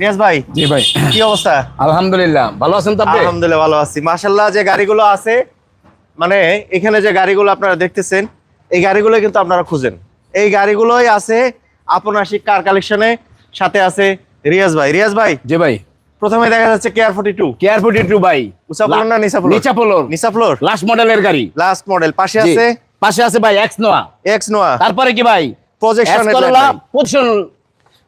নিয়াজ ভাই জি ভাই। কি অবস্থা? আলহামদুলিল্লাহ ভালো আছেন তো আপনি? আলহামদুলিল্লাহ ভালো আছি। মাশাল্লাহ যে গাড়িগুলো আছে মানে এখানে যে গাড়িগুলো আপনারা দেখতেছেন এই গাড়িগুলো কিন্তু আপনারা খুঁজেন। এই গাড়িগুলোই আছে আপন আশিক কার কালেকশনে সাথে আছে রিয়াজ ভাই। রিয়াজ ভাই জি ভাই। প্রথমে দেখা যাচ্ছে কেয়ার ফোর্টি টু কেয়ার ফোর্টি টু ভাই। উঁচা ফ্লোর না নিচা ফ্লোর নিচা ফ্লোর নিচা ফ্লোর লাস্ট মডেলের গাড়ি। লাস্ট মডেল পাশে আছে? পাশে আছে ভাই এক্স নোয়া এক্স নোয়া তারপরে কি ভাই? Projection position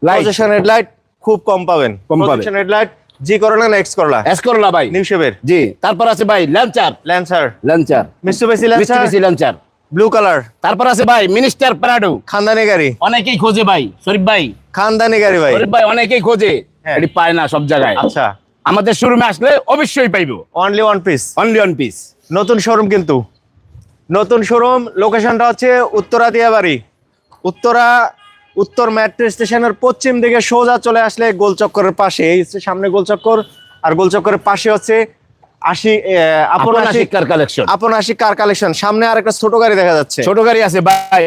light projection headlight খুব কম পাবেন। কম পাবেন। হেডলাইট জি করলা না এক্স করলা এস করলা ভাই। নিউ শেপের জি তারপর আছে ভাই Lancer Lancer Lancer Mitsubishi Lancer Mitsubishi Lancer blue colour তারপর আছে ভাই মিনিস্টার প্রাডো খানদানি গাড়ি অনেকেই খোঁজে ভাই শরীফ ভাই। খানদানি গাড়ি ভাই। শরীফ ভাই অনেকেই খোঁজে। হ্যাঁ। এটি পায় না সব জায়গায়। আচ্ছা। আমাদের শোরুমে আসলে অবশ্যই পাইবো। Only one piece only one piece নতুন শোরুম কিন্তু। নতুন শোরুম লোকেশনটা হচ্ছে উত্তরা দিয়াবাড়ি উত্তরা উত্তর মেট্রো স্টেশনের পশ্চিম দিকে সোজা চলে আসলে গোলচক্করের পাশে। এই সামনে গোলচক্কর আর গোলচক্করের পাশে হচ্ছে আশি আহ, আপন আপনার আশি শিক্ষার কালেকশন আপন কার কালেকশন সামনে আর একটা ছোট গাড়ি দেখা যাচ্ছে। ছোট গাড়ি আছে ভাই।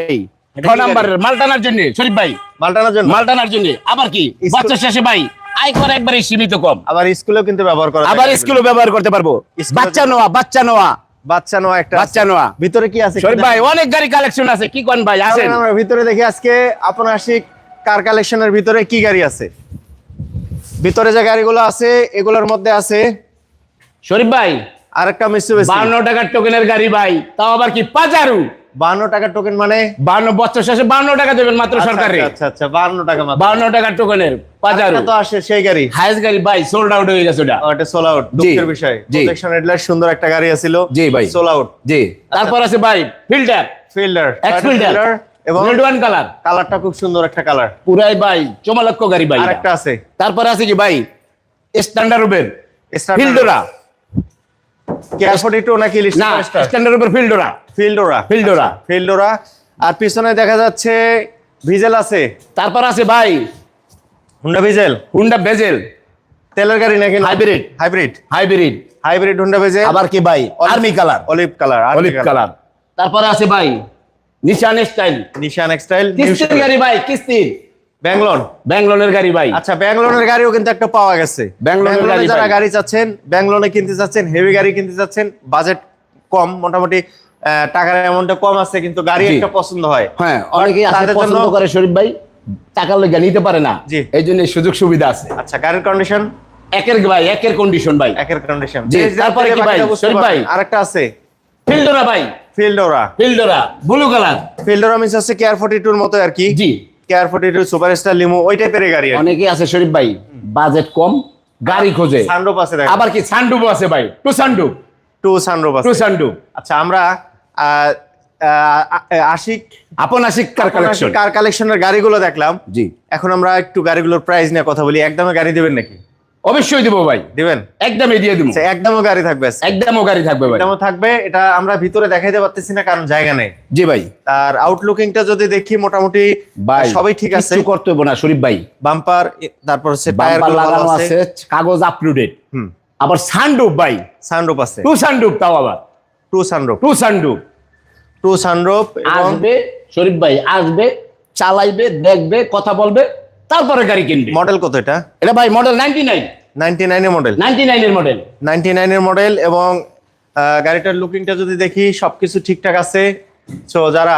এটা নাম্বারের মালটানার জন্য। শরীফ ভাই মালটানার জন্য? মালটানার জন্য। আবার কি? বাচ্চা শেষে ভাই আয়কর একবারে সীমিত কম। আবার স্কুলেও কিন্তু ব্যবহার করা আবার ব্যবহার করতে পারব। বাচ্চা নোয়া বাচ্চা নোয়া বাচ্চা নোয়া একটা বাচ্চা নোয়া ভিতরে কি আছে? ভাই অনেক গাড়ি কালেকশন আছে কি কোন ভাই? আছেন আমরা ভিতরে দেখি আজকে আপন আশিক কার কালেকশনের ভিতরে কি গাড়ি আছে? ভিতরে যে গাড়িগুলো আছে এগুলোর মধ্যে আছে শরীফ ভাই আরেকটা মিস্টুবেসি বান্ন টাকার টোকেনের গাড়ি ভাই তাও আবার কি পাজারু বান্ন টাকার টোকেন মানে? বান্ন বছর শেষে বান্ন টাকা দেবেন মাত্র আচ্ছা, সরকারে। আচ্ছা, আচ্ছা আচ্ছা বান্ন টাকা মাত্র। বান্ন টাকার টোকেনের পাজারু তো আসে সেই গাড়ি। হাইস গাড়ি ভাই সোল্ড আউট হয়ে গেছে ওটা। ও, সোল আউট দুঃখের বিষয়। প্রোটেকশন হেডলাইট সুন্দর একটা গাড়ি আছিল। জি ভাই। সোল আউট জি। তারপর আছে ভাই ফিল্টার ফিল্ডার এক্স ফিল্টার এবং রেড ওয়ান কালার কালারটা খুব সুন্দর একটা কালার পুরাই ভাই চমালক্ষ গাড়ি ভাই। আরেকটা আছে। তারপর আছে কি ভাই? স্ট্যান্ডার্ড ফিল্ডোরা কেয়ার ফোর্টি নাকি না স্ট্যান্ডার্ড উপর ফিল্ডোরা ফিল্ডোরা ফিল্ডোরা ফিল্ডোরা আর পিছনে দেখা যাচ্ছে ভিজেল আছে। তারপর আছে ভাই হুন্ডা ভিজেল হুন্ডা বেজেল তেলের গাড়ি নাকি Hybrid। Hybrid hybrid hybrid Honda Vezel আবার কি ভাই? Army colour olive colour olive colour তারপরে আছে ভাই নিশান স্টাইল নিশান এক্সটাইল কিস্তির গাড়ি ভাই কিস্তির। ব্যাঙ্গলোর? ব্যাঙ্গলোনের গাড়ি ভাই। আচ্ছা ব্যাঙ্গলোরের গাড়িও কিন্তু একটা পাওয়া গেছে। ব্যাঙ্গলোরে গাড়ি যারা গাড়ি চাচ্ছেন ব্যাঙ্গলোরে কিনতে চাচ্ছেন হেভি গাড়ি কিনতে চাচ্ছেন বাজেট কম মোটামুটি টাকার অ্যামাউন্টটা কম আছে কিন্তু গাড়ি একটা পছন্দ হয়। হ্যাঁ অনেকেই আছে পছন্দ করে শরীফ ভাই টাকার লেগে নিতে পারে না। এই জন্য সুযোগ সুবিধা আছে। আচ্ছা গাড়ির কন্ডিশন একের ভাই একের কন্ডিশন ভাই। একের কন্ডিশন তারপরে কি ভাই? শরীফ ভাই? আরেকটা আছে। ফিল্ডোরা ভাই। ফিল্ডোরা। ফিল্ডোরা ব্লু কালার। ফিল্ডোরা মিন্স হচ্ছে কেয়ার ফোর্টি টুর মতো আর কি। জি। কেয়ার ফোর্টি টু সুপারস্টার লিমো ওই টাইপের গাড়ি অনেকেই আছে শরীফ ভাই বাজেট কম গাড়ি খোঁজে। সানরুপ আছে আবার কি সানডুবো আছে ভাই? টু সানডুব টু সানরুপ টু সানডুব আচ্ছা আমরা আশিক আপন আশিক কার কালেকশন কার কালেকশনের গাড়িগুলো দেখলাম। জি। এখন আমরা একটু গাড়িগুলোর প্রাইস নিয়ে কথা বলি। একদমে গাড়ি দেবেন নাকি? অবশ্যই দিব ভাই। দিবেন? একদমই দিয়ে দিব। আচ্ছা একদমও গাড়ি থাকবে। একদমও গাড়ি থাকবে ভাই। একদমও থাকবে এটা আমরা ভিতরে দেখাইতে পারতেছি না কারণ জায়গা নেই। জি ভাই। আর আউটলুকিংটা যদি দেখি মোটামুটি ভাই সবই ঠিক আছে। কিচ্ছু করতে হবে না শরীফ ভাই। বাম্পার তারপর হচ্ছে টায়ার লাগানো আছে কাগজ আপলোডেড হুম। আবার সানডুপ ভাই। সানরুফ আছে। টু সানডুপ তাও আবার। টু সানরুফ টু সানডুপ টু সানরুফ আসবে শরীফ ভাই আসবে চালাইবে দেখবে কথা বলবে। তারপরে গাড়ি কিনবে। মডেল কত এটা? এটা ভাই মডেল নাইনটি নাইন নাইনটি নাইনের মডেল নাইনটি নাইনের মডেল নাইনটি নাইনের মডেল এবং গাড়িটার লুকিংটা যদি দেখি সবকিছু ঠিকঠাক আছে। সো যারা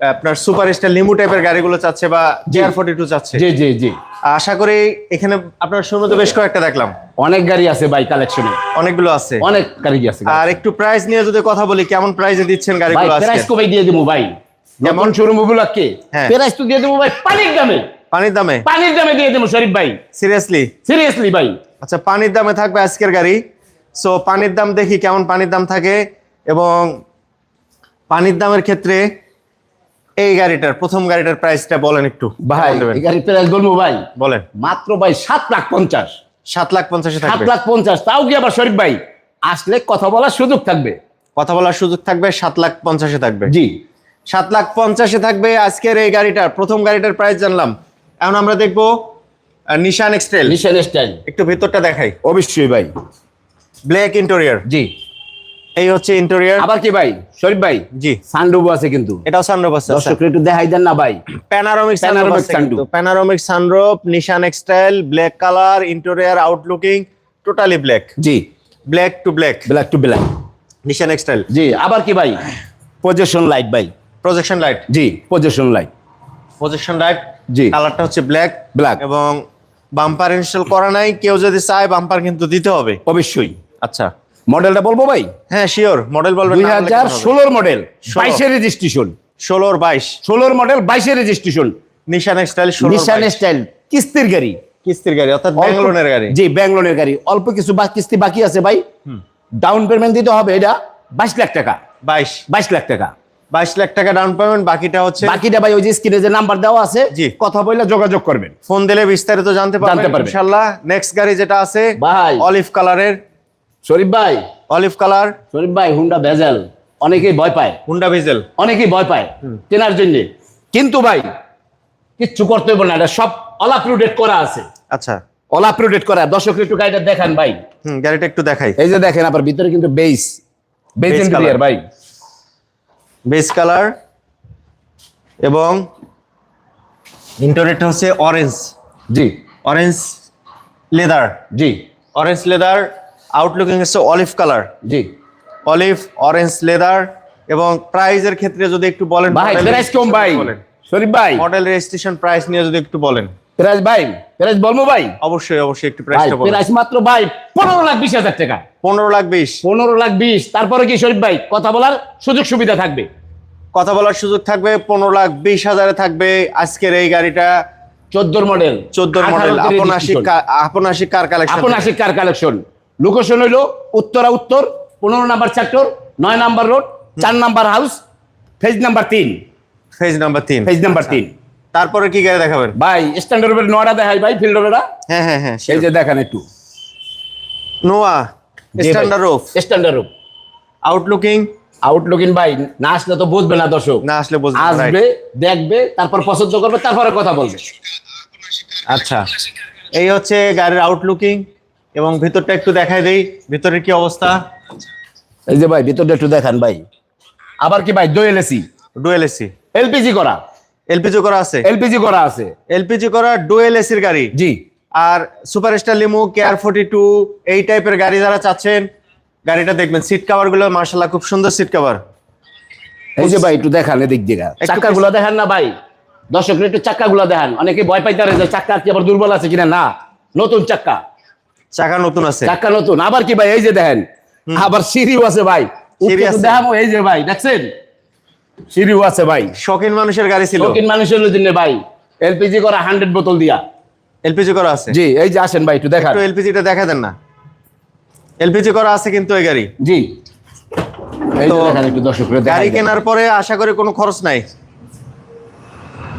আপনার সুপার স্টার লিমু টাইপের গাড়িগুলো চাচ্ছে বা জিআর ফোর্টি টু চাচ্ছে। জি জি জি। আশা করি এখানে আপনার শোরুমে তো বেশ কয়েকটা দেখলাম। অনেক গাড়ি আছে ভাই কালেকশনে অনেকগুলো আছে। অনেক গাড়ি আছে আর একটু প্রাইস নিয়ে যদি কথা বলি কেমন প্রাইসে দিচ্ছেন গাড়িগুলো আজকে? প্রাইস কবে দিয়ে দেবো ভাই। যেমন শোরুম উপলক্ষে হ্যাঁ। প্রাইস তো দিয়ে দেবো ভাই পানির দামে। পানির দামে? পানির দামে দিয়ে দেবো শরীফ ভাই। সিরিয়াসলি সিরিয়াসলি ভাই। আচ্ছা পানির দামে থাকবে আজকের গাড়ি। সো পানির দাম দেখি কেমন পানির দাম থাকে। এবং পানির দামের ক্ষেত্রে এই গাড়িটার প্রথম গাড়িটার প্রাইসটা বলেন একটু। ভাই এই গাড়ির প্রাইস বলব ভাই? বলেন। মাত্র ভাই সাত লাখ পঞ্চাশ। সাত লাখ পঞ্চাশে সাত থাকবে লাখ পঞ্চাশ তাও কি আবার শরীফ ভাই? আসলে কথা বলার সুযোগ থাকবে। কথা বলার সুযোগ থাকবে সাত লাখ পঞ্চাশে থাকবে। জি। সাত লাখ পঞ্চাশে থাকবে আজকের এই গাড়িটার প্রথম গাড়িটার প্রাইস জানলাম। এখন আমরা দেখব নিশান এক্সটেল নিশান স্টাইল একটু ভেতরটা দেখাই। অবশ্যই ভাই। ব্ল্যাক ইন্টেরিয়র জি। এই হচ্ছে ইন্টেরিয়র আবার কি ভাই? শরীফ ভাই? জি। সানরুফ আছে কিন্তু। এটাও সানরূপ আছে দর্শক একটু দেখাই দেন না ভাই। প্যানারোমিক আছে কিন্তু। Panoramic sunroof Nissan X trail black colour interior outlooking totally black G. Black to black black to black Nissan X trail জি। আবার কি ভাই? পজিশন লাইট ভাই। প্রজেকশন লাইট জি পজিশন লাইট প্রজেকশন লাইট জি। কালারটা হচ্ছে ব্ল্যাক ব্ল্যাক এবং bumper install করা নাই। কেউ যদি চায় বাম্পার কিন্তু দিতে হবে। অবশ্যই। আচ্ছা। মডেলটা বলব ভাই? হ্যাঁ শিওর মডেল বলবেন দুই হাজার ষোলোর মডেল। বাইশের রেজিস্ট্রেশন ষোলোর বাইশ। ষোলোর মডেল বাইশের registration Nissan style Nissan style কিস্তির গাড়ি। কিস্তির গাড়ি অর্থাৎ ব্যাঙ্গলোনের গাড়ি। জি ব্যাঙ্গলোনের গাড়ি। অল্প কিছু বা- কিস্তি বাকি আছে ভাই। ডাউন পেমেন্ট দিতে হবে এটা বাইশ লাখ টাকা। বাইশ। বাইশ লাখ টাকা। বাইশ লাখ টাকা ডাউন পেমেন্ট বাকিটা হচ্ছে বাকিটা ভাই ওই যে স্ক্রিনে যে নাম্বার দেওয়া আছে জি। কথা বললে যোগাযোগ করবেন। ফোন দিলে বিস্তারিত জানতে পারবেন। ইনশাআল্লাহ নেক্সট গাড়ি যেটা আছে ভাই। অলিভ কালারের শরীফ ভাই। অলিভ কালার শরীফ ভাই হুন্ডা ভেজাল অনেকেই ভয় পায়। হুন্ডা ভিজেল অনেকেই ভয় পায় কেনার জন্য। কিন্তু ভাই কিচ্ছু করতে হবে না এটা সব অল আপলোডেড করা আছে। আচ্ছা। অল আপলোডেড করা। দর্শক একটু গাড়িটা দেখান ভাই। হুম গাড়িটা একটু দেখাই। এই যে দেখেন আবার ভিতরে কিন্তু বেস বেস Base ভাই। বেস কালার এবং ইন্টারনেটটা হচ্ছে অরেঞ্জ জি। অরেঞ্জ লেদার জি। অরেঞ্জ লেদার আউটলুকিং হচ্ছে অলিভ কালার জি। অলিভ অরেঞ্জ লেদার এবং প্রাইজের ক্ষেত্রে যদি একটু বলেন ভাই প্রাইস কম ভাই। শরীফ ভাই। মডেল রেজিস্ট্রেশন প্রাইস নিয়ে যদি একটু বলেন। প্রাইস ভাই প্রাইস বলব ভাই? অবশ্যই অবশ্যই একটু প্রাইসটা প্রাইস মাত্র ভাই পনেরো লাখ বিশ হাজার টাকা। পনেরো লাখ বিশ। পনেরো লাখ বিশ। তারপরে কি শরীফ ভাই কথা বলার সুযোগ সুবিধা থাকবে? কথা বলার সুযোগ থাকবে পনেরো লাখ বিশ হাজারে থাকবে আজকের এই গাড়িটা। চোদ্দোর মডেল চোদ্দ মডেল আপনাশি আপনাশি কার কালেকশন আপন আশিক কার কালেকশন লোকেশন হইল উত্তরা উত্তর পনেরো নাম্বার সেক্টর নয় নাম্বার রোড চার নাম্বার হাউস ফেজ নাম্বার তিন। ফেজ নাম্বার তিন। ফেজ নাম্বার তিন। তারপরে কি গাড়ি দেখাবেন? ভাই স্ট্যান্ডার্ড উপরে নয়টা দেখাই ভাই ফিল্ডাররা হ্যাঁ হ্যাঁ হ্যাঁ এই যে দেখেন একটু। নোয়া স্ট্যান্ডার্ড রুফ স্ট্যান্ডার্ড রূপ আউটলুকিং আউটলুকিং ভাই না আসলে তো বুঝবে না দর্শক। না আসলে বুঝবেন না, আসবে দেখবে তারপর পছন্দ করবে তারপরে কথা বলবে। আচ্ছা এই হচ্ছে গাড়ির আউটলুকিং এবং ভিতরটা একটু দেখাই দেই ভিতরের কি অবস্থা? এই যে ভাই ভিতরটা একটু দেখান ভাই। আবার কি ভাই দোয়েল এসি ডুয়েল এসি এলপিজি করা। এলপিজি করা আছে? এলপিজি করা আছে। এলপিজি করা ডুয়েল এসির গাড়ি? জি। আর সুপার স্টার লিমু কেয়ার ফোর্টি টু এই টাইপের গাড়ি যারা চাচ্ছেন গাড়িটা দেখবেন সিট কাভারগুলো মার্শাল্লাহ খুব সুন্দর সিট কাভার এই যে ভাই একটু দেখান এদিক দিকে। চাক্কা গুলা দেখান না ভাই। দর্শকের একটু চাক্কা গুলা দেখান। অনেকে ভয় পাইতে পারে যে চাক্কা কি আবার দুর্বল আছে কিনা? না নতুন চাক্কা। চাকা নতুন আছে। চাক্কা নতুন। আবার কি ভাই এই যে দেখেন আবার সিঁড়িও আছে ভাই। সিঁড়ি আছে। দেখাবো এই যে ভাই দেখছেন? সিঁড়িও আছে ভাই। শখিন মানুষের গাড়ি ছিল। শৌখিন মানুষের জন্য ভাই। এলপিজি করা হান্ড্রেড বোতল দিয়া। এলপিজি করা আছে? জি এই যে আসেন ভাই একটু দেখান। একটু এলপিজিটা দেখা দেন না। এলপিজি করা আছে কিন্তু এই গাড়ি। জি। তো গাড়ি কেনার পরে আশা করি কোনো খরচ নাই।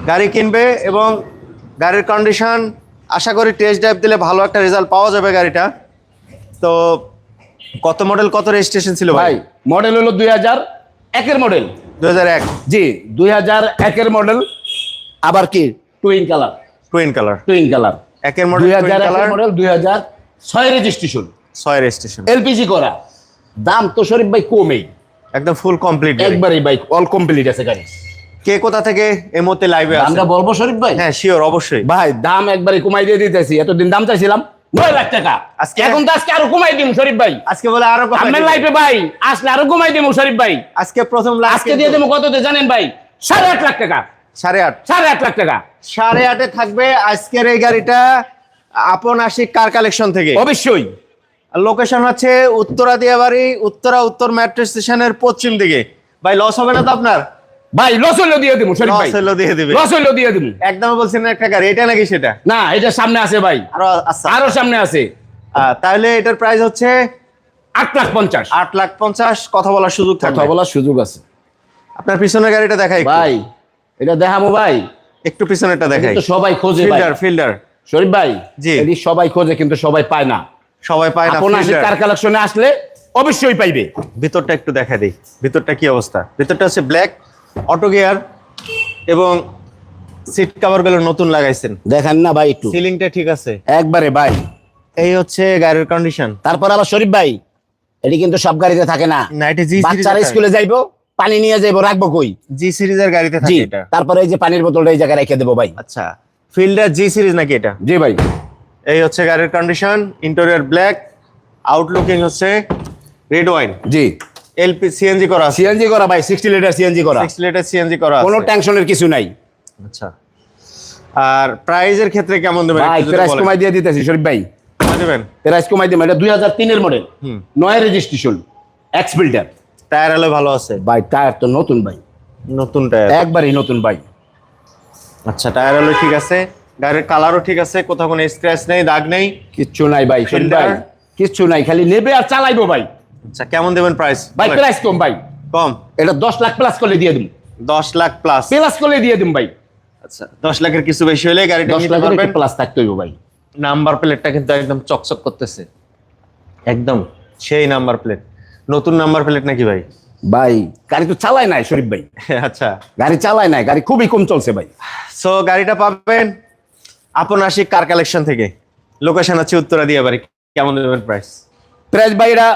গাড়ি কিনবে এবং গাড়ির কন্ডিশন আশা করি টেস্ট ড্রাইভ দিলে ভালো একটা রেজাল্ট পাওয়া যাবে গাড়িটা। তো কত মডেল কত রেজিস্ট্রেশন ছিল ভাই? ভাই মডেল হলো দুই হাজার একের মডেল দু হাজার এক। জি দুই হাজার একের মডেল আবার কি? Twin colour twin colour twin colour একের মডেল দুই হাজার কালার মডেল দুই হাজার ছয় রেজিস্ট্রেশন ছয় রেজিস্ট্রেশন এলপিজি করা। দাম তো শরীফ ভাই কমেই। একদম ফুল কমপ্লিট একবারই বাইক অল কমপ্লিট আছে গাড়ি। কে কোথা থেকে এই মুহূর্তে লাইভে আছে? আমরা বলব শরীফ ভাই? হ্যাঁ শিওর অবশ্যই। ভাই দাম একবারে কমাই দিয়ে দিতেছি। এতদিন দাম চাইছিলাম। নয় লাখ টাকা। আজকে- এখন তো আজকে আরও কমাই দিম শরীফ ভাই। আজকে বলে আরও আপনার লাইফে ভাই আসলে আরও কমাই দিম শরীফ ভাই। আজকে প্রথম আজকে দিয়ে দেবো কত জানেন ভাই? সাড়ে আট লাখ টাকা। সাড়ে আট। সাড়ে আট লাখ টাকা। সাড়ে আটে থাকবে আজকের এই গাড়িটা আপন আশিক কার কালেকশন থেকে? অবশ্যই। লোকেশন হচ্ছে উত্তরা দিয়াবাড়ি উত্তরা উত্তর মেট্রো স্টেশনের পশ্চিম দিকে। ভাই লস হবে না তো আপনার? ভাই লস হইলেও দিয়ে দেবো শরীফ ভাই। দিয়ে দিবে। দিয়ে দেবো একদম বলছেন একটা গাড়ি এটা নাকি সেটা? না এটা সামনে আছে ভাই। আরও আচ্ছা আরও সামনে আছে। তাহলে এটার প্রাইস হচ্ছে আট লাখ পঞ্চাশ। আট লাখ পঞ্চাশ কথা বলার সুযোগ কথা বলার সুযোগ আছে। আপনার পিছনের গাড়িটা দেখাই ভাই এটা দেখাবো ভাই। একটু পিছনেরটা দেখাই। সবাই খোঁজে ফিল্ডার ফিল্ডার। শরীফ ভাই জি। এটি সবাই খোঁজে কিন্তু সবাই পায় না। সবাই পায় না আপন আসে fielder। কার কালেকশনে আসলে অবশ্যই পাইবে। ভিতরটা একটু দেখা দিই। ভিতরটা কি অবস্থা? ভিতরটা হচ্ছে ব্ল্যাক অটো গিয়ার এবং সিট কভারগুলো নতুন লাগাইছেন। দেখেন না ভাই একটু। সিলিংটা ঠিক আছে। একবারে ভাই। এই হচ্ছে গাড়ির কন্ডিশন তারপর আবার শরীফ ভাই এটি কিন্তু সব গাড়িতে থাকে না। না এটা জি বাচ্চারা স্কুলে যাইবো পানি নিয়ে যাইবো রাখব কই? জি সিরিজের গাড়িতে থাকে এটা। তারপরে এই যে পানির বোতলটা এই জায়গায় রেখে দেবো ভাই। আচ্ছা ফিল্ডার জি সিরিজ নাকি এটা? জি ভাই। এই হচ্ছে গাড়ির কন্ডিশন ইন্টেরিয়র ব্ল্যাক আউটলুকিং হচ্ছে রেড ওয়াইন জি। এলপি সিএনজি করা সিএনজি করা ভাই সিক্সটি লিটার সিএনজি করা। 6 লিটার সিএনজি করা কোনো টেনশনের কিছু নাই। আচ্ছা। আর প্রাইজের ক্ষেত্রে কেমন দেবেন ভাই প্রাইস কমাই দিয়ে দিতেছি শরীফ ভাই। কমাই দেবেন? প্রাইস কমাই দিবেন এটা দুই হাজার তিনের মডেল নয় রেজিস্ট্রেশন এক্স বিল্ডার টায়ার হলে ভালো আছে? ভাই টায়ার তো নতুন ভাই। নতুন টায়ার একবারই নতুন ভাই। আচ্ছা টায়ার হলে ঠিক আছে। গাড়ির কালারও ঠিক আছে কোথাও কোনো স্ক্র্যাচ নেই দাগ নেই। কিচ্ছু নাই ভাই শরীফ ভাই কিচ্ছু নাই খালি নেবে আর চালাইবো ভাই। আচ্ছা কেমন দেবেন প্রাইস ভাই প্রাইস কম ভাই। কম? এটা দশ লাখ প্লাস করলে দিয়ে দিন দশ লাখ প্লাস প্লাস করলে দিয়ে দিন ভাই। আচ্ছা দশ লাখের কিছু বেশি হলে গাড়িটা নিতে লাখের পারবেন। প্লাস থাকতে হইব ভাই। নাম্বার প্লেটটা কিন্তু একদম চকচক করতেছে। একদম। সেই নাম্বার প্লেট নতুন নাম্বার প্লেট নাকি ভাই? ভাই গাড়ি তো চালায় নাই শরীফ ভাই। আচ্ছা। গাড়ি চালায় নাই গাড়ি খুবই কম চলছে ভাই। সো গাড়িটা পাবেন আপন আশিক কার কালেকশন থেকে? লোকেশন আছে উত্তরা দিয়ে বাড়ি কেমন দেবেন প্রাইস প্রাইস ভাই এটা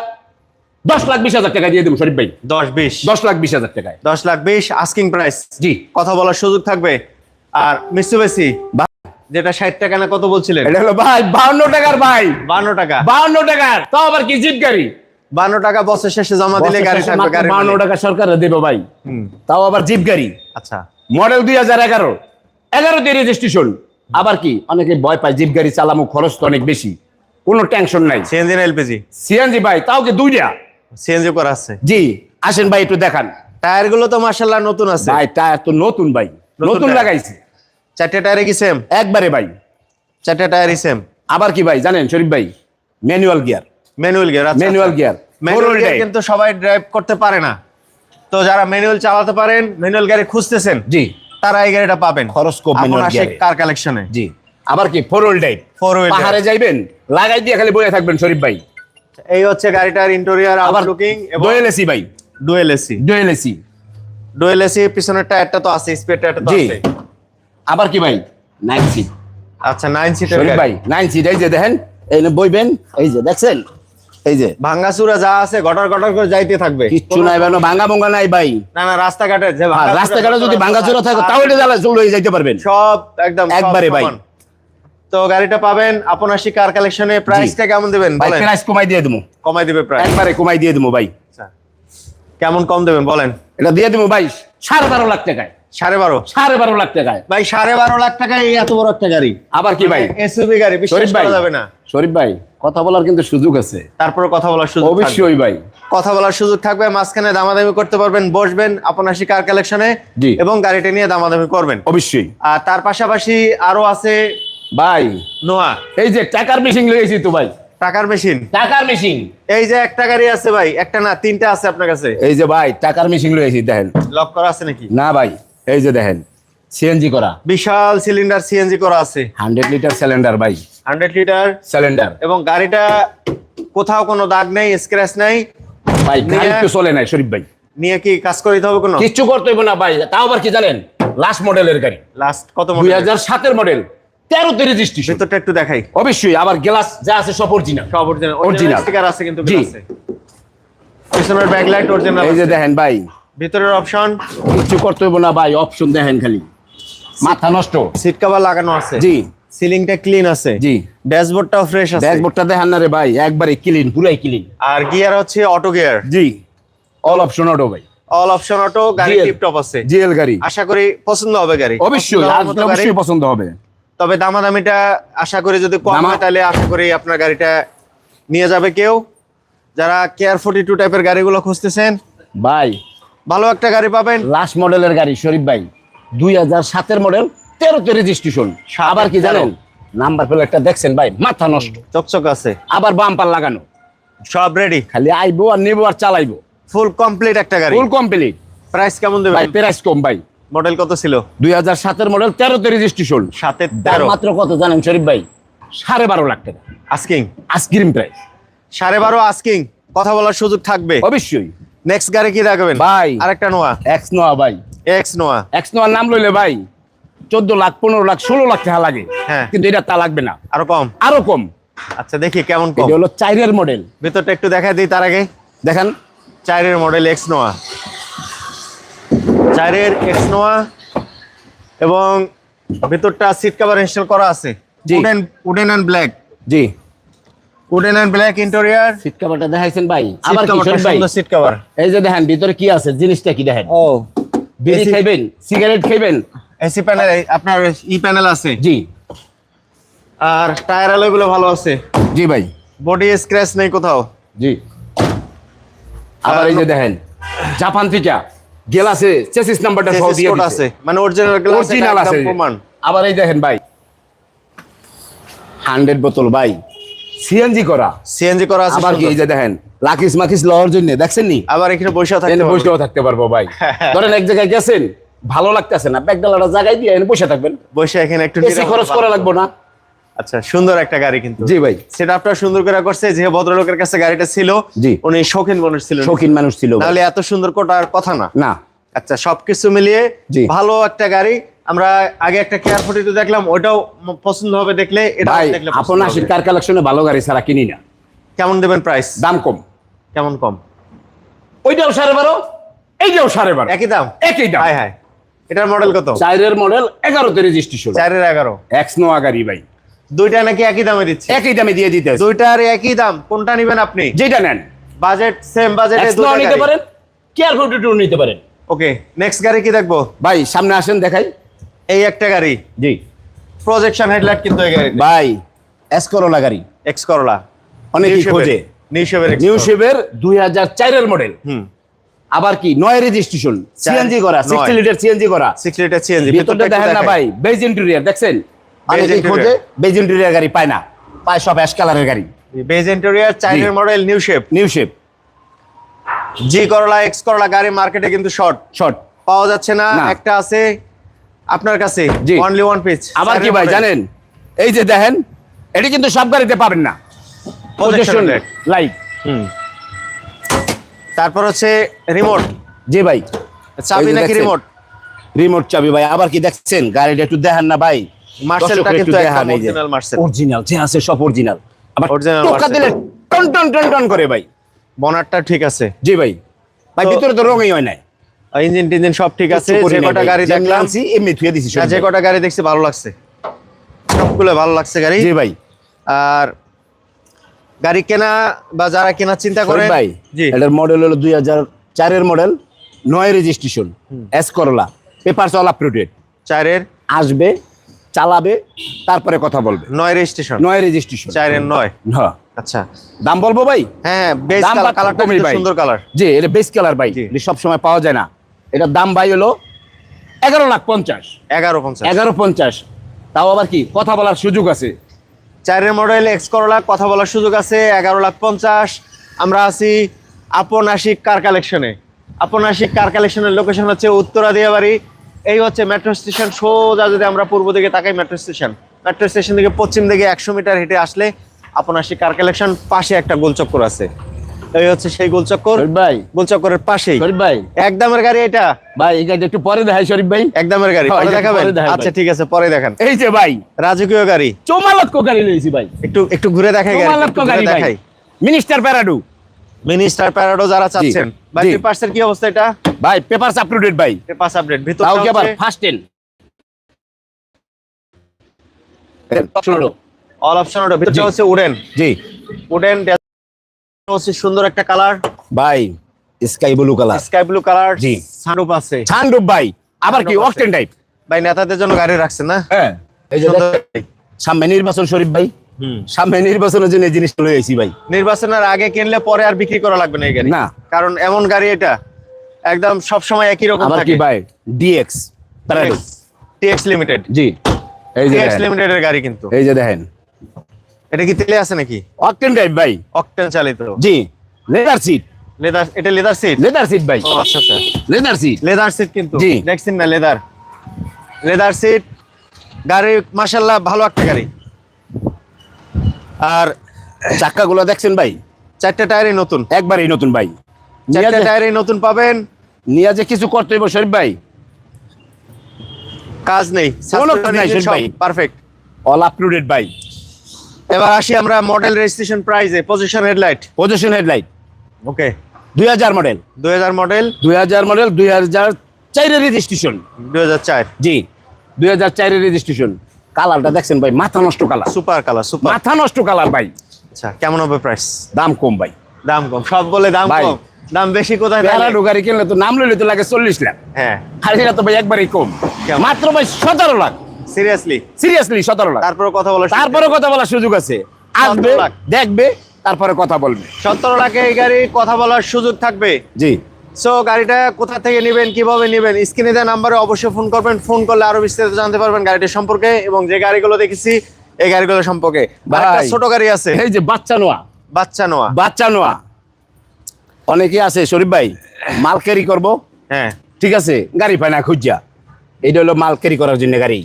দশ লাখ বিশ হাজার টাকা দিয়ে দেবো শরীফ ভাই। দশ বিশ। দশ লাখ বিশ হাজার টাকায়। দশ লাখ বিশ আস্কিং প্রাইস জি। কথা বলার সুযোগ থাকবে। আর ভাই, যেটা ষাট টাকা না কত বলছিলেন? এটা হলো ভাই বাউন্ন টাকার ভাই। বান্ন টাকা। বাউন্ন টাকার তাও আবার কি জিপ গাড়ি? বান্ন টাকা বছর শেষে জমা দিলে গাড়ি থাকবে গাড়ি বাউন্ন টাকা সরকার দেবো ভাই। তাও আবার জিপ গাড়ি। আচ্ছা। মডেল দুই হাজার এগারো। এগারোতে রেজিস্ট্রেশন আবার কি? অনেকে ভয় পায় জিপ গাড়ি চালামো খরচ তো অনেক বেশি। কোনো টেনশন নাই। CNG LPG? সিএনজি ভাই তাও কি দুইটা? সিএনজি করা আছে? জি আসেন ভাই একটু দেখান। টায়ারগুলো তো নতুন আছে। ভাই টায়ার তো নতুন ভাই। নতুন লাগাইছে। চারটে টায়ারে কি সেম একবারে ভাই। চারটে টায়ারই সেম আবার কি ভাই জানেন শরীফ ভাই? Manual gear manual gear manual gear manual gear কিন্তু সবাই ড্রাইভ করতে পারে না। তো যারা ম্যানুয়াল চালাতে পারেন ম্যানুয়াল গাড়ি খুঁজতেছেন জি। তারা এই গাড়িটা পাবেন। খরচ কম manual কার কালেকশনে জি। আবার কি? Four wheel drive wheel drive। পাহাড়ে যাইবেন লাগাই দিয়ে খালি বসে থাকবেন শরীফ ভাই। এই হচ্ছে গাড়িটার ইন্টেরিয়র আবার এবং ডোয়েল এসি ভাই। Dual AC dual AC dual AC পিছনের টায়ারটা তো আছে স্পেয়ার টায়ারটা তো আছে। আবার কি ভাই? নাইন সিট আচ্ছা নাইন সিটের ভাই নাইন সিট এই যে দেখেন এই যে বইবেন এই যে দেখছেন? এই যে। ভাঙ্গাচুরা যা আছে গটর গটর করে যাইতে থাকবে। কিচ্ছু নাই ভাই ভাঙ্গা ভঙ্গা নাই ভাই। না না রাস্তাঘাটে যে আর ভাঙ্গাচোরা রাস্তাঘাটে যদি গটর থাকে তাহলে জ্বালা চলে যাইতে পারবেন। সব একদম একবারে ভাই। তো গাড়িটা পাবেন আপন আশি কার কালেকশনে প্রাইসটা কেমন দেবেন? ভাই বলেন। প্রাইস কমাই দিয়ে দেবো কমাই দিবে প্রাইস একবারে কমাই দিয়ে দেবো ভাই। আচ্ছা। কেমন কম দেবেন বলেন। এটা দিয়ে দেবো ভাই সাড়ে বারো লাখ টাকায়। সাড়ে বারো? সাড়ে বারো লাখ টাকায়। ভাই সাড়ে বারো লাখ টাকা এত বড় একটা গাড়ি। আবার কি ভাই? এসইউভি গাড়ি শরীফ ভাই যাবে না। শরীফ ভাই কথা বলার কিন্তু সুযোগ আছে। তারপরে কথা বলার সুযোগ। অবশ্যই ভাই। কথা বলার সুযোগ থাকবে মাঝখানে দামাদামি করতে পারবেন বসবেন আপন আশি কার কালেকশনে। এবং গাড়িটা নিয়ে দামাদামি করবেন। অবশ্যই। আর তার পাশাপাশি আরও আছে ভাই। নোয়া। এই যে টাকার মেশিন লয়েছি তো ভাই। টাকার মেশিন টাকার মেশিন এই যে একটা গাড়ি আছে ভাই একটা না তিনটা আছে আপনার কাছে? এই যে ভাই টাকার মেশিন লয়েছি দেখেন। লক করা আছে নাকি? না ভাই এই যে দেখেন সিএনজি করা। বিশাল সিলিন্ডার সিএনজি করা আছে। হান্ড্রেড লিটার সিলিন্ডার ভাই। হান্ড্রেড লিটার সিলিন্ডার এবং গাড়িটা কোথাও কোনো দাগ নেই স্ক্র্যাচ নেই? ভাই গাড়ি তো চলে নাই শরীফ ভাই। নিয়ে কি কাজ করে দিতে হবে কোনো? কিচ্ছু করতে হইব না ভাই তাও আবার কি জানেন? লাস্ট মডেলের গাড়ি। লাস্ট কত মডেল হাজার সাতের মডেল তেরোতে রেজিস্ট্রেশন ভেতরটা একটু দেখাই। অবশ্যই আবার গ্লাস যা আছে সব অরিজিনাল সব অরিজিনাল অরিজিনাল স্টিকার আছে কিন্তু জি। পিছনের ব্যাকলাইট অরিজিনাল এই যে দেখেন ভাই। ভিতরের অপশন কিচ্ছু করতে হইব না ভাই অপশন দেখেন খালি। মাথা নষ্ট। সিট কভার লাগানো আছে। জি। সিলিংটা ক্লিন আছে। জি। ড্যাশবোর্ডটাও ফ্রেশ আছে। ড্যাশবোর্ডটা দেখেন না রে ভাই একবারে ক্লিন পুরাই ক্লিন আর গিয়ার হচ্ছে অটো গিয়ার জি। অল অপশন অটো ভাই। অল অপশন অটো গাড়ি টিপটপ আছে। জিএল গাড়ি। আশা করি পছন্দ হবে অবশ্যই গাড়ি। অবশ্যই পছন্দ হবে। তবে দামাদামিটা আশা করি যদি কম হয় তাহলে আশা করি আপনার গাড়িটা নিয়ে যাবে কেউ। যারা কেয়ার ফোর্টি টু টাইপের গাড়িগুলো খুঁজতেছেন ভাই। ভালো একটা গাড়ি পাবেন। লাস্ট মডেলের গাড়ি শরীফ ভাই। দুই হাজার সাতের মডেল তেরোতে রেজিস্ট্রেশন আবার কি জানেন? নাম্বার প্লেটটা দেখছেন ভাই মাথা নষ্ট। চকচক আছে। আবার বাম্পার লাগানো। সব রেডি খালি আইবো আর নেব আর চালাইবো। ফুল কমপ্লিট একটা গাড়ি। ফুল কমপ্লিট প্রাইস কেমন ভাই প্রাইস কম ভাই। মডেল কত ছিল? দুই হাজার সাতের মডেল তেরোতে রেজিস্ট্রেশন দাম তেরো। মাত্র কত জানেন শরীফ ভাই? সাড়ে বারো লাখ টাকা। আস্কিং আইসক্রিম প্রাইস সাড়ে বারো আস্কিং কথা বলার সুযোগ থাকবে। অবশ্যই। নেক্সট গাড়ি কি রাখবেন ভাই। আরেকটা নোয়া এক্স নোয়া ভাই। এক্স নোয়া এক্স নোয়ার নাম লইলে ভাই চোদ্দ লাখ পনেরো লাখ ষোলো লাখ টাকা লাগে। হ্যাঁ। কিন্তু এটা তা লাগবে না। আরও কম? আরও কম। আচ্ছা দেখি কেমন কম। হলো চাইরের মডেল ভিতরটা একটু দেখা দিই তার আগে। দেখেন। চাইরের মডেল এক্স নোয়া চারের এক্স নোয়া এবং ভিতরটা সিট কভার ইনস্টল করা আছে। জি। Wooden wooden and black G. Wooden and black interior seat কভারটা দেখাইছেন ভাই। আবার ভাই? সিট কভার এই যে দেখেন ভিতরে কি আছে? জিনিসটা কি দেখেন? ও। বিড়ি খাইবেন? সিগারেট খাইবেন? এসি প্যানেল আপনার ই প্যানেল আছে। জি। আর টায়ার আলোগুলো ভালো আছে। জি ভাই। বডি স্ক্র্যাচ নেই কোথাও। জি। আবার এই যে দেখেন জাপান থেকে গেলাসে চেসিস নাম্বারটা সহ দিয়ে আছে। মানে অরিজিনাল গ্লাস অরিজিনাল আছে। প্রমাণ। আবার এই দেখেন ভাই। হান্ড্রেড বোতল ভাই। সিএনজি করা। সিএনজি করা আছে আবার কি এই যে দেখেন লাকিস মাকিস লওয়ার জন্য দেখছেন নি? আবার এখানে বসে থাকতে। বসেও থাকতে পারব ভাই। ধরেন এক জায়গায় গেছেন ভালো লাগতেছে না ব্যাগ ডালাটা জায়গায় দিয়ে এনে বসে থাকবেন। বসে এখানে একটু খরচ করা লাগবে না। আচ্ছা সুন্দর একটা গাড়ি কিন্তু। জি ভাই। সেটা আপনার সুন্দর করে করছে যে ভদ্রলোকের কাছে গাড়িটা ছিল জি। উনি শৌখিন মানুষ ছিলেন। শৌখিন মানুষ ছিল। নাহলে এত সুন্দর কোটার কথা না। না। আচ্ছা সবকিছু মিলিয়ে। ভালো একটা গাড়ি। আমরা আগে একটা কেয়ার ফোর্টিতে দেখলাম ওটাও পছন্দ হবে দেখলে এটা দেখলে আপন পছন্দ কার কালেকশনে ভালো গাড়ি ছাড়া কিনি না। কেমন দেবেন প্রাইস দাম কম। কেমন কম? ওইটাও সাড়ে বারো এইটাও সাড়ে বারো। একই দাম? একই দাম। হাই হাই এটার মডেল কত? চারের মডেল এগারোতে রেজিস্ট্রেশন চারের এগারো। এক্স নোয়া গাড়ি ভাই। দুইটা নাকি একই দামে দিচ্ছে? একই দামে দিয়ে দিতে। দুইটার একই দাম কোনটা নেবেন আপনি? যেটা নেন। বাজেট সেম বাজেটে এক্স নিতে পারেন কেয়ার ফোর্টি টু নিতে পারেন। ওকে নেক্সট গাড়ি কি দেখব? ভাই সামনে আসেন দেখাই। এই একটা গাড়ি। জি। প্রজেকশন হেডলাইট কিন্তু এই গাড়ি ভাই এস করোলা গাড়ি এক্স করলা অনেকেই খোঁজে। নিউ শেপের নিউ শেভের দুই হাজার চারের মডেল হুম। আবার কি নয় রেজিস্ট্রেশন সিএনজি করা নয়। সিক্সটি লিটার সিএনজি করা। সিক্স লিটার সিএনজি ভিতরটা দেখেন না ভাই বেজ ইন্টেরিয়ার দেখছেন? অনেকেই interior। খোঁজে বেজেন্টেরিয়া গাড়ি পায় না। পায় সব অ্যাশ কালারের গাড়ি। Beige interior চাইনের। Model new shape new shape জি করলা এক্স করলা গাড়ি মার্কেটে কিন্তু শর্ট শর্ট পাওয়া যাচ্ছে না। একটা আছে আপনার কাছে। অনলি ওয়ান পিস আবার কি ভাই জানেন? এই যে দেখেন এটি কিন্তু সব গাড়িতে পাবেন না। Light। লাইট তারপর হচ্ছে রিমোট জি ভাই। চাবি নাকি রিমোট রিমোট চাবি ভাই। আবার কি দেখছেন? গাড়িটা একটু দেখেন না ভাই। মার্সেলটা কিন্তু একদম original মার্সেল। অরিজিনাল যে আছে সব অরিজিনাল আবার টোকা দিলে টন টন টন টন করে ভাই। বনারটা ঠিক আছে। জি ভাই। ভাই ভিতরে তো রঙই হয় নাই। ইঞ্জিন টিঞ্জিন সব ঠিক আছে। যে কটা গাড়ি দেখলাম এমনি থুয়ে দিছি যে কটা গাড়ি দেখছি ভালো লাগছে। সবগুলো ভালো লাগছে গাড়ি। জি ভাই। আর গাড়ি কেনা বা যারা কেনার চিন্তা করে ভাই জি। এটার মডেল হলো দুই হাজার চারের মডেল নয় রেজিস্ট্রেশন এস করলা পেপার অল আপডেটেড চারের। আসবে চালাবে তারপরে কথা বলবে। নয় রেজিস্ট্রেশন নয় রেজিস্ট্রেশন চারের নয়? হ্যাঁ আচ্ছা। দাম বলব ভাই? হ্যাঁ বেশ কালার কালারটা ভাই। সুন্দর কালার জি এটা বেস কালার ভাই। এটা সব সময় পাওয়া যায় না। এটার দাম ভাই হলো এগারো লাখ পঞ্চাশ। এগারো পঞ্চাশ। এগারো পঞ্চাশ। তাও আবার কি? কথা বলার সুযোগ আছে। চারের মডেল এক্স করলা কথা বলার সুযোগ আছে এগারো লাখ পঞ্চাশ। আমরা আছি আপন আশিক কার কালেকশনে আপন আশিক কার কালেকশনের লোকেশন হচ্ছে উত্তরা দিয়াবাড়ি এই হচ্ছে মেট্রো স্টেশন সোজা যদি আমরা পূর্ব দিকে তাকাই মেট্রো স্টেশন মেট্রো স্টেশন থেকে পশ্চিম দিকে একশো মিটার হেঁটে আসলে আপনার আশিক কার কালেকশন পাশে একটা গোলচক্কর আছে। এই হচ্ছে সেই গোলচক্কর। ভাই। গোলচক্করের পাশেই। শরীফ ভাই। একদমের গাড়ি এটা। ভাই এই গাড়িটা একটু পরে দেখাই শরীফ ভাই। একদমের গাড়ি। হ্যাঁ, পরে এটা দেখাবেন? আচ্ছা ঠিক আছে পরে দেখান। এই যে ভাই। রাজকীয় গাড়ি। চৌমালক্ষ গাড়ি লইছি ভাই। একটু একটু ঘুরে দেখাই গাড়ি গাড়ি দেখাই। মিনিস্টার প্যারাডু। মিনিস্টার প্যারাডো যারা চাচ্ছেন। ভাই জি। পেপারসের কি অবস্থা এটা? ভাই পেপারস আপডেটেড ভাই। পেপারস আপডেট ভিতর তাও কি আবার ফার্স্ট টেন অল অপশন ওটা ভিতরটা হচ্ছে উডেন জি। উডেন হচ্ছে সুন্দর একটা কালার ভাই sky blue colour sky blue colour জি। সানরুফ আছে। ছান্ডুপ ভাই। আবার কি। অকটেন টাইপ ভাই নেতাদের জন্য গাড়ি রাখছেন না? হ্যাঁ এই যে সামনে নির্বাচন শরীফ ভাই। সামনে নির্বাচনের জন্য এই জিনিসটা লয়ে আইছি ভাই। নির্বাচনের আগে কিনলে পরে আর বিক্রি করা লাগবে না এই গাড়ি? না। কারণ এমন গাড়ি এটা একদম সব সময় একই রকম থাকে কি ভাই? ডিএক্স প্যারাডু টিএক্স লিমিটেড জি। এই যে টিএক্স দেখেন। লিমিটেডের গাড়ি কিন্তু। এই যে দেখেন। এটা কি তেলে আছে নাকি? অকটেন টাইপ ভাই। অকটেন চালিত। জি। লেদার সিট লেদার এটা লেদার সিট লেদার সিট ভাই। আচ্ছা আচ্ছা। লেদার সিট লেদার সিট কিন্তু। দেখছেন না লেদার লেদার সিট গাড়ি মাশাল্লাহ ভালো একটা গাড়ি। আর চাক্কাগুলো দেখছেন ভাই? চারটে টায়ারই নতুন। একবারই নতুন ভাই। চারটে টায়ারই নতুন পাবেন। নিয়ে যে কিছু করতে হইব শরীফ ভাই। কাজ নেই। কোনো কাজ নাই, শরীফ ভাই। পারফেক্ট অল আপটুডেট ভাই। এবার আসি আমরা মডেল রেজিস্ট্রেশন প্রাইজে position headlight position headlight okay দুই হাজার মডেল দুই হাজার মডেল দুই হাজার মডেল দুই হাজার চারের রেজিস্ট্রেশন দুই হাজার চার। জি। দুই হাজার চারের রেজিস্ট্রেশন কালারটা দেখছেন ভাই মাথা নষ্ট কালার। Super colour super. মাথা নষ্ট কালার ভাই। আচ্ছা কেমন হবে প্রাইস দাম কম ভাই। দাম কম সব বলে দাম কম। দাম বেশি কোথায় পেয়ারা তাহলে? কিনলে তো নাম লইলে তো লাগে চল্লিশ লাখ। হ্যাঁ। আর এটা তো ভাই একবারই কম। মাত্র ভাই সতেরো লাখ। সিরিয়াসলি সিরিয়াসলি সতেরো লাখ। তারপরে কথা বলো তারপরে কথা বলার সুযোগ আছে। আসবে দেখবে তারপরে কথা বলবে। সতেরো লাখে এই গাড়ি কথা বলার সুযোগ থাকবে? জি। সো গাড়িটা কোথা থেকে নেবেন কীভাবে নেবেন স্ক্রিনে দেওয়া নাম্বারে অবশ্যই ফোন করবেন। ফোন করলে আরও বিস্তারিত জানতে পারবেন গাড়িটির সম্পর্কে এবং যে গাড়িগুলো দেখেছি এই গাড়িগুলো সম্পর্কে। ছোট গাড়ি আছে। এই যে বাচ্চা নোয়া। বাচ্চা নোয়া। বাচ্চা নোয়া। অনেকে আছে শরীফ ভাই মাল ক্যারি করব। হ্যাঁ। ঠিক আছে গাড়ি পায় না খুঁজা এটা হলো মাল ক্যারি করার জন্য গাড়ি।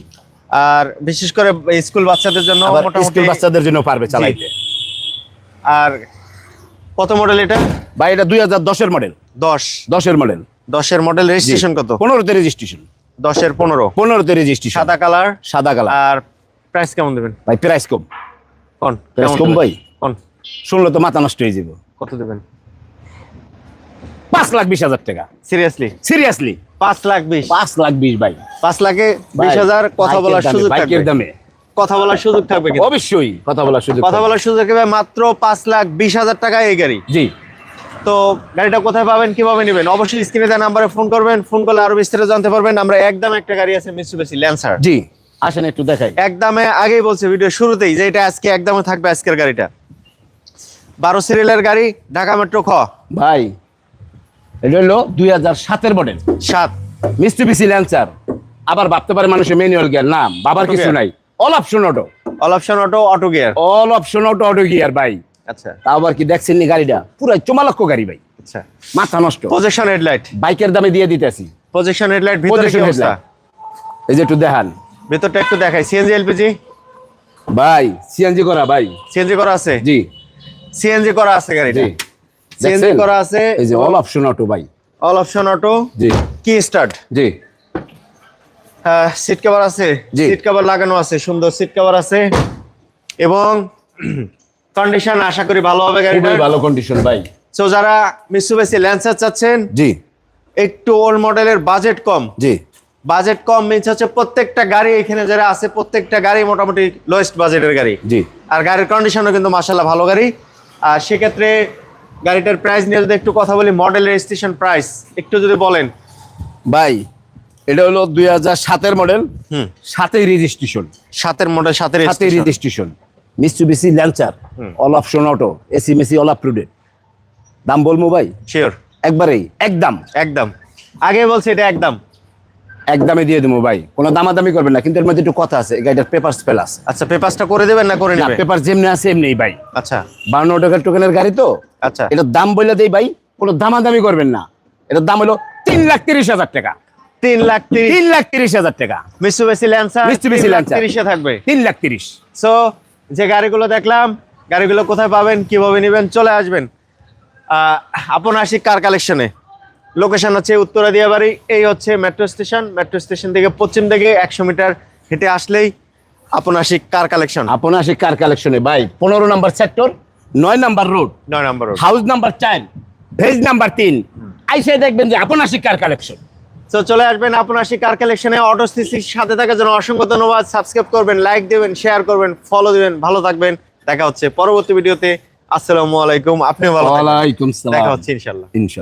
আর বিশেষ করে স্কুল বাচ্চাদের জন্য স্কুল বাচ্চাদের জন্য পারবে চালাইতে। আর কত মডেল এটা? ভাই এটা দুই হাজার দশের মডেল দশ। দশের মডেল দশের মডেল রেজিস্ট্রেশন কত? পনেরোতে রেজিস্ট্রেশন দশের পনেরো। পনেরোতে রেজিস্ট্রেশন সাদা কালার সাদা কালার আর প্রাইস কেমন দেবেন? ভাই প্রাইস কম। কোন? কেমন কম ভাই? কোন? শুনলে তো মাথা নষ্ট হয়ে যাব। কত দেবেন? পাঁচ লাখ বিশ হাজার টাকা। সিরিয়াসলি সিরিয়াসলি পাঁচ লাখ বিশ। পাঁচ লাখ বিশ ভাই। পাঁচ লাখে বিশ হাজার কথা বলার সুযোগ দামে। কথা বলার সুযোগ থাকবে অবশ্যই কথা বলার সুযোগ কথা বলার সুযোগ থাকবে মাত্র পাঁচ লাখ বিশ হাজার টাকা এই গাড়ি। জি। তো গাড়িটা কোথায় পাবেন কীভাবে নেবেন? অবশ্যই স্ক্রিনে দেওয়া নাম্বারে ফোন করবেন ফোন করলে আরও বিস্তারিত জানতে পারবেন। আমরা একদম একটা গাড়ি আছে মিসুবেসি ল্যান্সার জি। আসেন একটু দেখাই। একদমে আগেই বলছে ভিডিও শুরুতেই যে এটা আজকে একদমে থাকবে আজকের গাড়িটা। বারো সিরিয়ালের গাড়ি ঢাকা মেট্রো খ। ভাই এটা হলো দুই হাজার সাতের মডেল সাত। মিস্টু বিসি ল্যান্সার আবার ভাবতে পারে মানুষের ম্যানুয়াল গিয়ার না বাবার কিছু নাই। All option auto all option auto auto gear all option auto auto gear ভাই। আচ্ছা। তা আবার কি দেখছেন নি গাড়িটা? পুরো চমালক্ষ গাড়ি ভাই। আচ্ছা। মাথা নষ্ট। পজিশন হেডলাইট বাইকের দামে দিয়ে দিতেছি। পজিশন হেডলাইট ভিতরে কি অবস্থা। এই যে একটু দেখান। ভিতরটা একটু দেখাই। সিএনজি এলপিজি ভাই সিএনজি করা ভাই। সিএনজি করা আছে? জি। সিএনজি করা আছে গাড়িটা? সিএনজি করা আছে এই যে অল অপশন অটো ভাই। অল অপশন অটো জি। কি স্টার্ট জি। সিট কভার আছে। সিট কভার লাগানো আছে সুন্দর সিট কভার আছে। এবং কন্ডিশন আশা করি ভালো হবে গাড়িটা ভালো কন্ডিশন ভাই। সো যারা মিসুবেসি ল্যান্সার চাচ্ছেন জি। একটু ওল্ড মডেলের বাজেট কম। জি। বাজেট কম মিনস হচ্ছে প্রত্যেকটা গাড়ি এখানে যারা আছে প্রত্যেকটা গাড়ি মোটামুটি লোয়েস্ট বাজেটের গাড়ি। জি। আর গাড়ির কন্ডিশনও কিন্তু মাসাল্লাহ ভালো গাড়ি। আর সেক্ষেত্রে গাড়িটার প্রাইস নিয়ে যদি একটু কথা বলি মডেল রেজিস্ট্রেশন প্রাইস একটু যদি বলেন। ভাই এটা হলো দুই হাজার সাতের মডেল হুম। সাতেই রেজিস্ট্রেশন সাতের মডেল সাতের সাথে registration। রেজিস্ট্রেশন মিস্টুবিসি ল্যান্সার হুম। অল অপশন অটো এসি মেসি অল আপটুডেট দাম বলব ভাই? শিওর একবারেই একদম। একদম। আগে বলছি এটা একদম। একদমে দিয়ে দেবো ভাই। কোনো দামাদামি করবেন না কিন্তু এর মধ্যে একটু কথা আছে গাড়িটার পেপার স্পেল আছে আচ্ছা পেপারসটা করে দেবেন না করে না পেপার যেমনি আছে এমনি ভাই। আচ্ছা। বান্ন টাকার টোকেনের গাড়ি তো? আচ্ছা। এটার দাম বলে দেই ভাই কোনো দামাদামি করবেন না। এটার দাম হলো তিন লাখ তিরিশ হাজার টাকা। তিন লাখ তিরিশ। তিন লাখ তিরিশ হাজার টাকা। Mitsubishi Lancer Mitsubishi Lancer। তিরিশে থাকবে। তিন লাখ তিরিশ। সো যে গাড়িগুলো দেখলাম গাড়িগুলো কোথায় পাবেন কীভাবে নেবেন চলে আসবেন। আপন আশিক কার কালেকশনে লোকেশন হচ্ছে উত্তরা দিয়াবাড়ি এই হচ্ছে মেট্রো স্টেশন মেট্রো স্টেশন থেকে পশ্চিম দিকে একশো মিটার হেঁটে আসলেই আপন আশিক কার কালেকশন আপন আসে কার কালেকশনে ভাই পনেরো নাম্বার সেক্টর নয় নাম্বার রোড নয় নম্বর road। হাউস নাম্বার চার ভেজ নাম্বার তিন। আইসে দেখবেন যে আপন আসে কার কালেকশন তো চলে আসবেন আপনার সেই কার কালেকশনে অটো সিসির সাথে থাকার জন্য অসংখ্য ধন্যবাদ। সাবস্ক্রাইব করবেন লাইক দেবেন শেয়ার করবেন ফলো দিবেন ভালো থাকবেন। দেখা হচ্ছে পরবর্তী ভিডিওতে আসসালামু আলাইকুম আপনি ভালো দেখা হচ্ছে ইনশাল্লাহ। ইনশাল্লাহ।